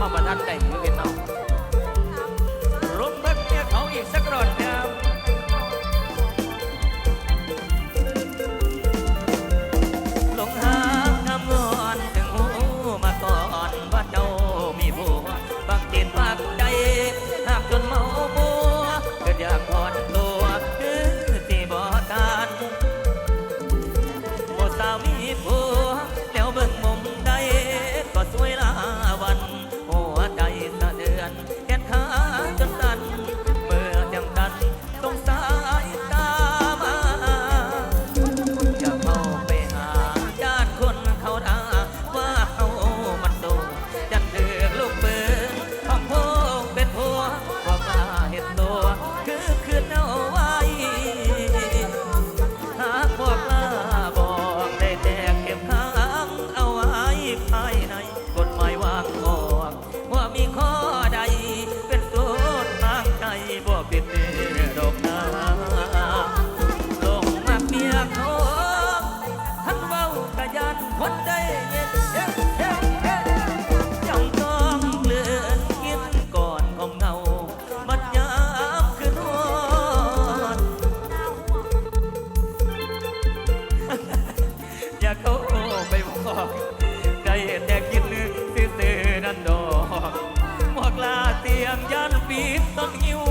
มาบัมาทันใจมือเป็นเอารบเบิ้ลเนี่ยเขาอีกสักรอด ว่ามาเห็ดโต เตียงยันปีต้องหิว